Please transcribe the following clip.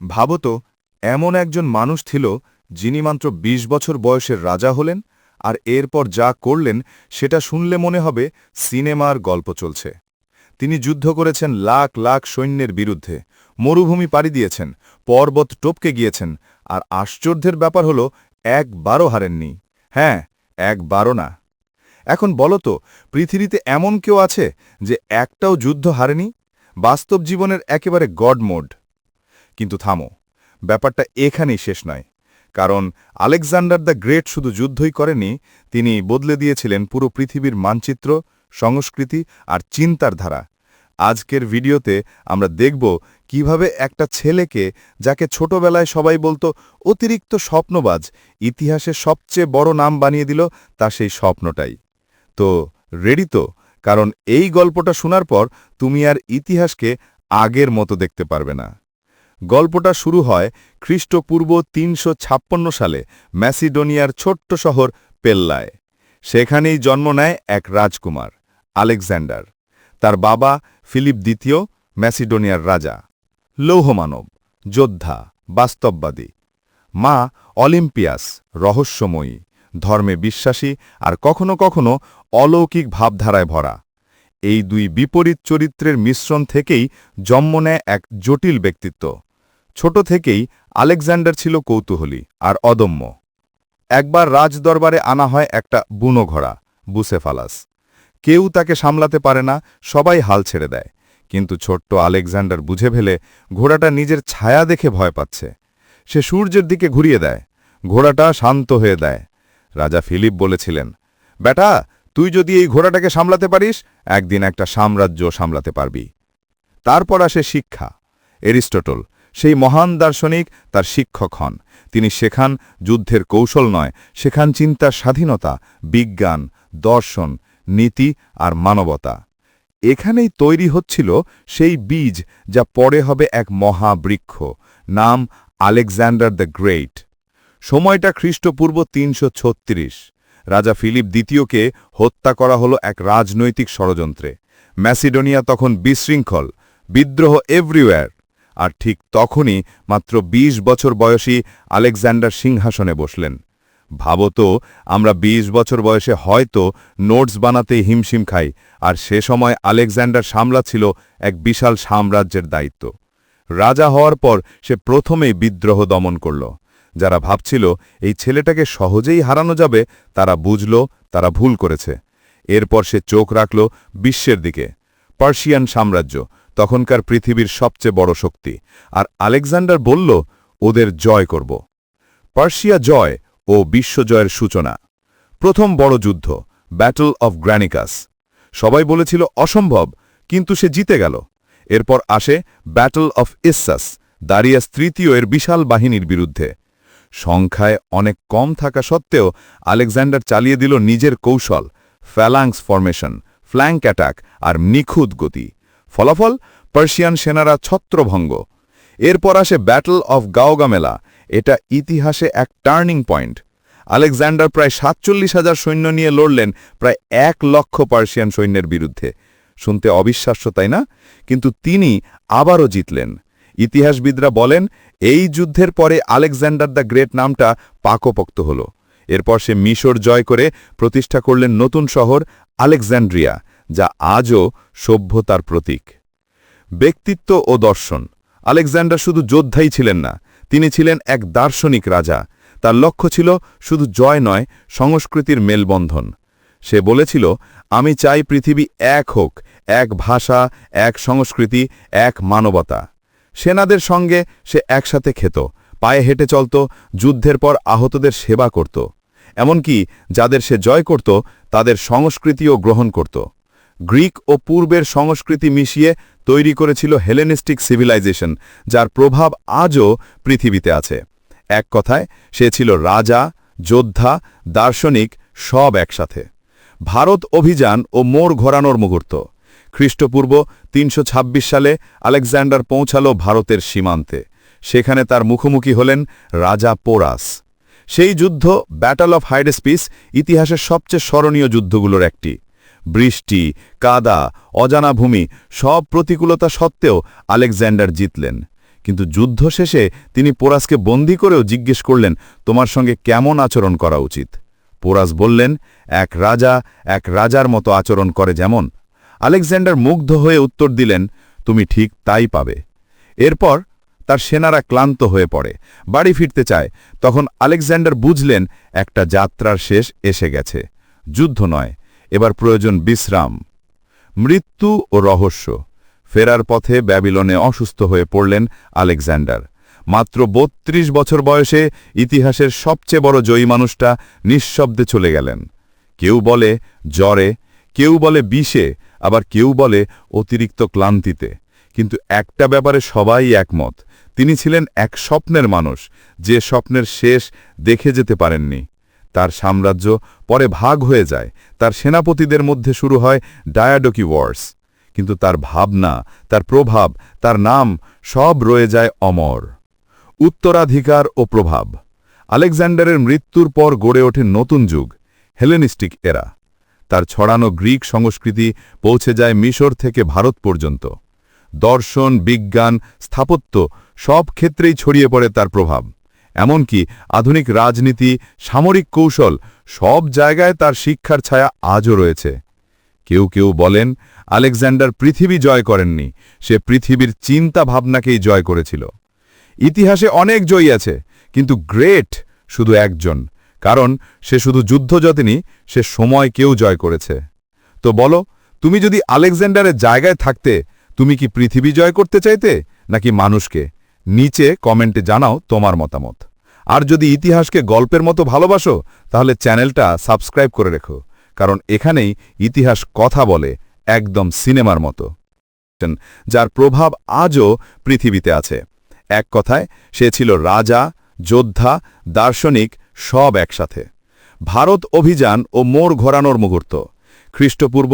ভাবত, এমন একজন মানুষ ছিল যিনি মাত্র ২০ বছর বয়সের রাজা হলেন আর এরপর যা করলেন সেটা শুনলে মনে হবে সিনেমার গল্প চলছে। তিনি যুদ্ধ করেছেন লাখ লাখ সৈন্যের বিরুদ্ধে, মরুভূমি পাড়ি দিয়েছেন, পর্বত টপকে গিয়েছেন আর আশ্চর্যের ব্যাপার হল একবারও হারেননি। হ্যাঁ একবারও না। এখন বলতো পৃথিবীতে এমন কেউ আছে যে একটাও যুদ্ধ হারেনি? বাস্তব জীবনের একেবারে গড মোড। কিন্তু থামো, ব্যাপারটা এখানেই শেষ নয়, কারণ আলেকজান্ডার দ্য গ্রেট শুধু যুদ্ধই করেনি তিনি বদলে দিয়েছিলেন পুরো পৃথিবীর মানচিত্র, সংস্কৃতি আর চিন্তার ধারা। আজকের ভিডিওতে আমরা দেখব কীভাবে একটা ছেলেকে, যাকে ছোটবেলায় সবাই বলতো অতিরিক্ত স্বপ্নবাজ ইতিহাসে সবচেয়ে বড় নাম বানিয়ে দিল তা সেই স্বপ্নটাই। তো রেডি তো? কারণ এই গল্পটা শোনার পর তুমি আর ইতিহাসকে আগের মতো দেখতে পারবে না। গল্পটা শুরু হয় খ্রিস্টপূর্ব তিনশো সালে ম্যাসিডোনিয়ার ছোট্ট শহর পেল্লায়। সেখানেই জন্ম নেয় এক রাজকুমার, আলেকজান্ডার। তার বাবা ফিলিপ দ্বিতীয়, ম্যাসিডোনিয়ার রাজা। লৌহমানব, যোদ্ধা, বাস্তববাদী। মা অলিম্পিয়াস, রহস্যময়ী, ধর্মে বিশ্বাসী আর কখনো কখনো অলৌকিক ভাবধারায় ভরা। এই দুই বিপরীত চরিত্রের মিশ্রণ থেকেই জন্ম নেয় এক জটিল ব্যক্তিত্ব। ছোট থেকেই আলেকজান্ডার ছিল কৌতূহলী আর অদম্য। একবার রাজদরবারে আনা হয় একটা বুনো ঘোড়া, বুসেফালাস। কেউ তাকে সামলাতে পারে না, সবাই হাল ছেড়ে দেয়। কিন্তু ছোট্ট আলেকজান্ডার বুঝে ফেলে ঘোড়াটা নিজের ছায়া দেখে ভয় পাচ্ছে। সে সূর্যের দিকে ঘুরিয়ে দেয়, ঘোড়াটা শান্ত হয়ে দেয়। রাজা ফিলিপ বলেছিলেন, বেটা, তুই যদি এই ঘোড়াটাকে সামলাতে পারিস, একদিন একটা সাম্রাজ্য সামলাতে পারবি। তারপর আসে শিক্ষা। এরিস্টটল সেই মহান দার্শনিক তার শিক্ষক হন। তিনি শেখান যুদ্ধের কৌশল নয়, শেখান চিন্তার স্বাধীনতা, বিজ্ঞান, দর্শন, নীতি আর মানবতা। এখানেই তৈরি হচ্ছিল সেই বীজ যা পরে হবে এক মহাবৃক্ষ, নাম আলেকজান্ডার দ্য গ্রেট। সময়টা খ্রিস্টপূর্ব তিনশো ছত্রিশ। রাজা ফিলিপ দ্বিতীয়কে হত্যা করা হলো এক রাজনৈতিক ষড়যন্ত্রে। ম্যাসিডোনিয়া তখন বিশৃঙ্খল, বিদ্রোহ এভরিওয়্যার আর ঠিক তখনই মাত্র ২০ বছর বয়সী আলেকজান্ডার সিংহাসনে বসলেন। ভাবত, আমরা ২০ বছর বয়সে হয়তো নোটস বানাতেই হিমশিম খাই, আর সে সময় আলেকজান্ডার সামলাচ্ছিল এক বিশাল সাম্রাজ্যের দায়িত্ব। রাজা হওয়ার পর সে প্রথমেই বিদ্রোহ দমন করল। যারা ভাবছিল, এই ছেলেটাকে সহজেই হারানো যাবে, তারা বুঝল, তারা ভুল করেছে। এরপর সে চোখ রাখল বিশ্বের দিকে। পার্সিয়ান সাম্রাজ্য তখনকার পৃথিবীর সবচেয়ে বড় শক্তি। আর আলেকজান্ডার বলল, ওদের জয় করব। পার্সিয়া জয় ও বিশ্বজয়ের সূচনা। প্রথম বড় যুদ্ধ ব্যাটল অফ গ্র্যানিকাস সবাই বলেছিল, অসম্ভব। কিন্তু সে জিতে গেল। এরপর আসে ব্যাটল অফ ইসাস দারিয়াস তৃতীয় এর বিশাল বাহিনীর বিরুদ্ধে। সংখ্যায় অনেক কম থাকা সত্ত্বেও আলেকজান্ডার চালিয়ে দিল নিজের কৌশল ফ্যালাংস ফরমেশন ফ্ল্যাঙ্ক অ্যাটাক আর নিখুঁত গতি। ফলাফল পার্সিয়ান সেনারা ছত্রভঙ্গ। এরপর আসে ব্যাটল অফ গাওগামেলা এটা ইতিহাসে এক টার্নিং পয়েন্ট আলেকজান্ডার প্রায় সাতচল্লিশ হাজার সৈন্য নিয়ে লড়লেন প্রায় এক লক্ষ পার্সিয়ান সৈন্যের বিরুদ্ধে। শুনতে অবিশ্বাস্য, তাই না? কিন্তু তিনি আবারও জিতলেন। ইতিহাসবিদরা বলেন, এই যুদ্ধের পরে আলেকজান্ডার দ্য গ্রেট নামটা পাকপোক্ত হল। এরপর সে মিশর জয় করে প্রতিষ্ঠা করলেন নতুন শহর আলেকজান্ড্রিয়া যা আজও সভ্যতার প্রতীক। ব্যক্তিত্ব ও দর্শন। আলেকজান্ডার শুধু যোদ্ধাই ছিলেন না, তিনি ছিলেন এক দার্শনিক রাজা। তার লক্ষ্য ছিল শুধু জয় নয়, সংস্কৃতির মেলবন্ধন। সে বলেছিল, আমি চাই পৃথিবী এক হোক, এক ভাষা, এক সংস্কৃতি, এক মানবতা। সেনাদের সঙ্গে সে একসাথে খেত, পায়ে হেঁটে চলত, যুদ্ধের পর আহতদের সেবা করত। এমনকি যাদের সে জয় করত, তাদের সংস্কৃতিও গ্রহণ করত। গ্রিক ও পূর্বের সংস্কৃতি মিশিয়ে তৈরি করেছিল হেলেনিস্টিক সিভিলাইজেশন, যার প্রভাব আজও পৃথিবীতে আছে। এক কথায়, সে ছিল রাজা, যোদ্ধা, দার্শনিক, সব একসাথে। ভারত অভিযান ও মোড় ঘোরানোর মুহূর্ত। খ্রিস্টপূর্ব তিনশো ছাব্বিশ সালে আলেকজান্ডার পৌঁছালো ভারতের সীমান্তে। সেখানে তার মুখোমুখি হলেন রাজা পোরাস। সেই যুদ্ধ ব্যাটল অফ হাইডেসপিস ইতিহাসের সবচেয়ে স্মরণীয় যুদ্ধগুলোর একটি। বৃষ্টি, কাদা, অজানা ভূমি সব প্রতিকূলতা সত্ত্বেও আলেকজান্ডার জিতলেন। কিন্তু যুদ্ধ শেষে তিনি পোরাসকে বন্দি করেও জিজ্ঞেস করলেন, তোমার সঙ্গে কেমন আচরণ করা উচিত? পোরাস বললেন, এক রাজা এক রাজার মতো আচরণ করে যেমন। আলেকজান্ডার মুগ্ধ হয়ে উত্তর দিলেন, তুমি ঠিক তাই পাবে। এরপর তার সেনারা ক্লান্ত হয়ে পড়ে, বাড়ি ফিরতে চায়। তখন আলেকজান্ডার বুঝলেন, একটা যাত্রার শেষ এসে গেছে। যুদ্ধ নয় এবার প্রয়োজন বিশ্রাম। মৃত্যু ও রহস্য। ফেরার পথে ব্যাবিলনে অসুস্থ হয়ে পড়লেন আলেকজান্ডার। মাত্র বত্রিশ বছর বয়সে ইতিহাসের সবচেয়ে বড় জয়ী মানুষটা নিঃশব্দে চলে গেলেন। কেউ বলে জ্বরে, কেউ বলে বিষে, আবার কেউ বলে অতিরিক্ত ক্লান্তিতে। কিন্তু একটা ব্যাপারে সবাই একমত, তিনি ছিলেন এক স্বপ্নের মানুষ, যে স্বপ্নের শেষ দেখে যেতে পারেননি। তার সাম্রাজ্য পরে ভাগ হয়ে যায়। তার সেনাপতিদের মধ্যে শুরু হয় ডায়াডকি ওয়ার্স কিন্তু তার ভাবনা, তার প্রভাব, তার নাম সব রয়ে যায় অমর। উত্তরাধিকার ও প্রভাব। আলেকজান্ডারের মৃত্যুর পর গড়ে ওঠে নতুন যুগ হেলেনিস্টিক এরা তার ছড়ানো গ্রিক সংস্কৃতি পৌঁছে যায় মিশর থেকে ভারত পর্যন্ত। দর্শন, বিজ্ঞান, স্থাপত্য সব ক্ষেত্রেই ছড়িয়ে পড়ে তার প্রভাব। এমনকি আধুনিক রাজনীতি, সামরিক কৌশল সব জায়গায় তার শিক্ষার ছায়া আজও রয়েছে। কেউ কেউ বলেন, আলেকজান্ডার পৃথিবী জয় করেননি, সে পৃথিবীর চিন্তা ভাবনাকেই জয় করেছিল। ইতিহাসে অনেক জয়ী আছে, কিন্তু গ্রেট শুধু একজন, কারণ সে শুধু যুদ্ধ যতেনি সে সময় কেউ জয় করেছে। তো বলো, তুমি যদি আলেকজান্ডারের জায়গায় থাকতে, তুমি কি পৃথিবী জয় করতে চাইতে, নাকি মানুষকে? নিচে কমেন্টে জানাও তোমার মতামত। আর যদি ইতিহাসকে গল্পের মতো ভালোবাসো, তাহলে চ্যানেলটা সাবস্ক্রাইব করে রেখো, কারণ এখানেই ইতিহাস কথা বলে একদম সিনেমার মতো। যার প্রভাব আজও পৃথিবীতে আছে। এক কথায়, সে ছিল রাজা, যোদ্ধা, দার্শনিক, সব একসাথে। ভারত অভিযান ও মোড় ঘোরানোর মুহূর্ত। খ্রিস্টপূর্ব